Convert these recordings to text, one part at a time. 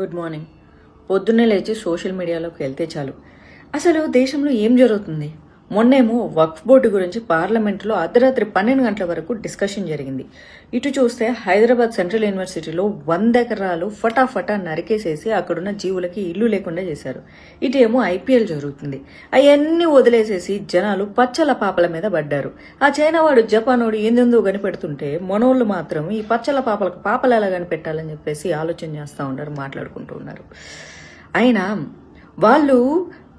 Good morning పొద్దున్నే లేచి social మీడియాలోకి వెళ్తే చాలు. అసలు దేశంలో ఏం జరుగుతుంది? మొన్నేమో వక్ఫ్ బోర్డు గురించి పార్లమెంట్లో అర్ధరాత్రి పన్నెండు గంటల వరకు డిస్కషన్ జరిగింది. ఇటు చూస్తే హైదరాబాద్ సెంట్రల్ యూనివర్సిటీలో వంద ఎకరాలు ఫటాఫటా నరికేసేసి అక్కడున్న జీవులకి ఇల్లు లేకుండా చేశారు. ఇటు ఏమో ఐపీఎల్ జరుగుతుంది. అవన్నీ వదిలేసేసి జనాలు పచ్చల పాపల మీద పడ్డారు. ఆ చైనా వాడు జపానోడు ఏందెందో కనిపెడుతుంటే మనోళ్ళు మాత్రం ఈ పచ్చల పాపలకు పాపలు ఎలా కనిపెట్టాలని చెప్పేసి ఆలోచన చేస్తూ ఉన్నారు మాట్లాడుకుంటూ ఉన్నారు. అయినా వాళ్ళు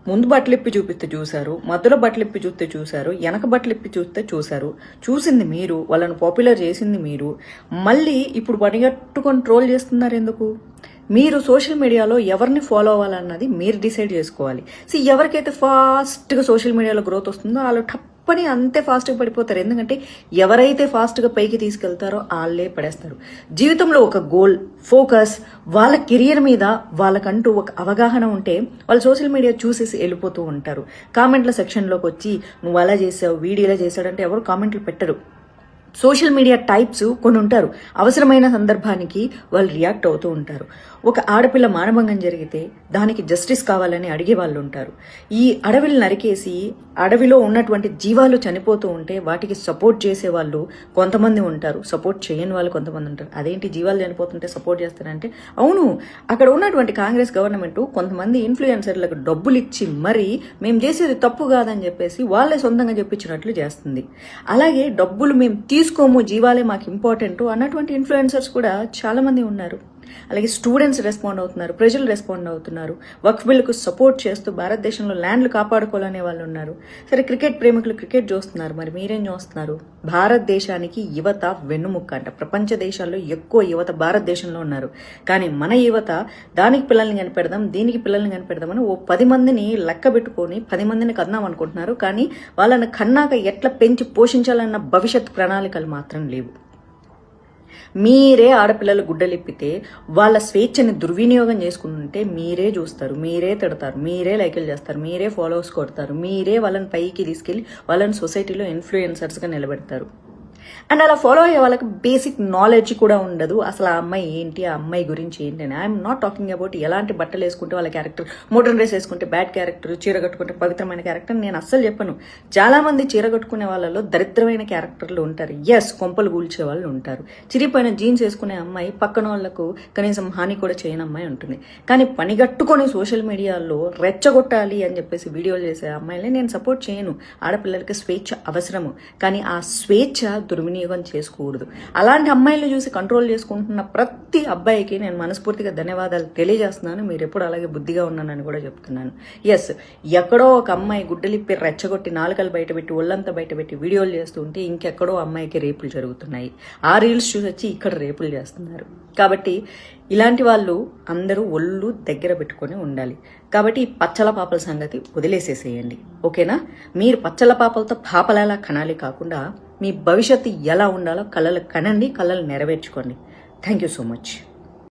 ముందు బట్టలిప్పి చూపిస్తే చూశారు మధ్యలో బట్టలిప్పి చూస్తే చూశారు వెనక బట్టలిప్పి చూస్తే చూశారు. చూసింది మీరు వాళ్ళని పాపులర్ చేసింది మీరు. మళ్ళీ ఇప్పుడు పనిగట్టుకొని ట్రోల్ చేస్తున్నారు ఎందుకు? మీరు సోషల్ మీడియాలో ఎవరిని ఫాలో అవ్వాలన్నది మీరు డిసైడ్ చేసుకోవాలి. సో ఎవరికైతే ఫాస్ట్గా సోషల్ మీడియాలో గ్రోత్ వస్తుందో వాళ్ళు టప్ టప్పని అంతే ఫాస్ట్గా పడిపోతారు. ఎందుకంటే ఎవరైతే ఫాస్ట్గా పైకి తీసుకెళ్తారో వాళ్ళే పడేస్తారు. జీవితంలో ఒక గోల్ ఫోకస్ వాళ్ళ కెరియర్ మీద వాళ్ళకంటూ ఒక అవగాహన ఉంటే వాళ్ళు సోషల్ మీడియా చూసేసి వెళ్ళిపోతూ ఉంటారు. కామెంట్ల సెక్షన్లోకి వచ్చి నువ్వు అలా చేసావు వీడియోలా చేశాడంటే ఎవరు కామెంట్లు పెట్టరు. సోషల్ మీడియా టైప్స్ కొన్ని ఉంటారు అవసరమైన సందర్భానికి వాళ్ళు రియాక్ట్ అవుతూ ఉంటారు. ఒక ఆడపిల్ల మానభంగం జరిగితే దానికి జస్టిస్ కావాలని అడిగే వాళ్ళు ఉంటారు. ఈ అడవిని నరికేసి అడవిలో ఉన్నటువంటి జీవాలు చనిపోతూ ఉంటే వాటికి సపోర్ట్ చేసే వాళ్ళు కొంతమంది ఉంటారు. సపోర్ట్ చేయని వాళ్ళు కొంతమంది ఉంటారు. అదేంటి జీవాలు చనిపోతుంటే సపోర్ట్ చేస్తారంటే? అవును అక్కడ ఉన్నటువంటి కాంగ్రెస్ గవర్నమెంట్ కొంతమంది ఇన్ఫ్లుయెన్సర్లకు డబ్బులు ఇచ్చి మరీ మేము చేసేది తప్పు కాదని చెప్పేసి వాళ్ళే సొంతంగా చెప్పించినట్లు చేస్తుంది. అలాగే డబ్బులు మేము తీసుకోము జీవాలే మాకు ఇంపార్టెంట్ అన్నటువంటి ఇన్ఫ్లుయెన్సర్స్ కూడా చాలా మంది ఉన్నారు. అలాగే స్టూడెంట్స్ రెస్పాండ్ అవుతున్నారు ప్రజలు రెస్పాండ్ అవుతున్నారు వక్ఫ్ బిల్కు సపోర్ట్ చేస్తూ భారతదేశంలో ల్యాండ్లు కాపాడుకోవాలనే వాళ్ళు ఉన్నారు. సరే క్రికెట్ ప్రేమికులు క్రికెట్ చూస్తున్నారు మరి మీరేం చూస్తున్నారు? భారతదేశానికి యువత వెన్నుముక్క అంట. ప్రపంచ దేశాల్లో ఎక్కువ యువత భారతదేశంలో ఉన్నారు. కానీ మన యువత దానికి పిల్లల్ని కనిపెడదాం దీనికి పిల్లల్ని కనిపెడదామని ఓ పది మందిని లెక్క పెట్టుకొని పది మందిని కన్నాం అనుకుంటున్నారు. కానీ వాళ్ళని కన్నాక ఎట్లా పెంచి పోషించాలన్న భవిష్యత్ ప్రణాళికలు మాత్రం లేవు. మీరే ఆడపిల్లలు గుడ్డలిప్పితే వాళ్ళ స్వేచ్ఛని దుర్వినియోగం చేసుకుంటుంటే మీరే చూస్తారు మీరే తిడతారు మీరే లైకులు చేస్తారు మీరే ఫాలోవర్స్ కొడతారు మీరే వాళ్ళని పైకి తీసుకెళ్ళి వాళ్ళని సొసైటీలో ఇన్ఫ్లుయెన్సర్స్గా నిలబెడతారు. అండ్ అలా ఫాలో అయ్యే వాళ్ళకి బేసిక్ నాలెడ్జ్ కూడా ఉండదు. అసలు ఆ అమ్మాయి ఏంటి ఆ అమ్మాయి గురించి ఏంటి అని. ఐఎమ్ నాట్ టాకింగ్ అబౌట్ ఎలాంటి బట్టలు వేసుకుంటే వాళ్ళ క్యారెక్టర్ మోడర్న్ డ్రెస్ వేసుకుంటే బ్యాడ్ క్యారెక్టర్ చీర కట్టుకుంటే పవిత్రమైన క్యారెక్టర్ నేను అస్సలు చెప్పను. చాలా మంది చీర కట్టుకునే వాళ్ళలో దరిద్రమైన క్యారెక్టర్లు ఉంటారు. ఎస్ కొంపలు కూల్చే వాళ్ళు ఉంటారు. చిరిపోయిన జీన్స్ వేసుకునే అమ్మాయి పక్కన వాళ్ళకు కనీసం హాని కూడా చేయని అమ్మాయి ఉంటుంది. కానీ పనిగట్టుకొని సోషల్ మీడియాలో రెచ్చగొట్టాలి అని చెప్పేసి వీడియోలు చేసే అమ్మాయిని నేను సపోర్ట్ చేయను. ఆడపిల్లలకి స్వేచ్ఛ అవసరము. కానీ ఆ స్వేచ్ఛ దుర్వినియోగం చేసుకోకూడదు. అలాంటి అమ్మాయిలు చూసి కంట్రోల్ చేసుకుంటున్న ప్రతి అబ్బాయికి నేను మనస్ఫూర్తిగా ధన్యవాదాలు తెలియజేస్తున్నాను. మీరు ఎప్పుడు అలాగే బుద్ధిగా ఉన్నానని కూడా చెప్తున్నాను. ఎస్ ఎక్కడో ఒక అమ్మాయి గుడ్డలిప్పి రెచ్చగొట్టి నాలుకలు బయటపెట్టి ఒళ్ళంతా బయటపెట్టి వీడియోలు చేస్తుంటే ఇంకెక్కడో అమ్మాయికి రేపులు జరుగుతున్నాయి. ఆ రీల్స్ చూసి వచ్చి ఇక్కడ రేపులు చేస్తున్నారు. కాబట్టి ఇలాంటి వాళ్ళు అందరూ ఒళ్ళు దగ్గర పెట్టుకొని ఉండాలి. కాబట్టి ఈ పచ్చల పాపల సంగతి వదిలేసేసేయండి. ఓకేనా? మీరు పచ్చల పాపలతో పాపలేలా కనాలి కాకుండా మీ భవిష్యత్తు ఎలా ఉండాలో కళలు కనండి కళలు నెరవేర్చుకోండి. Thank you so much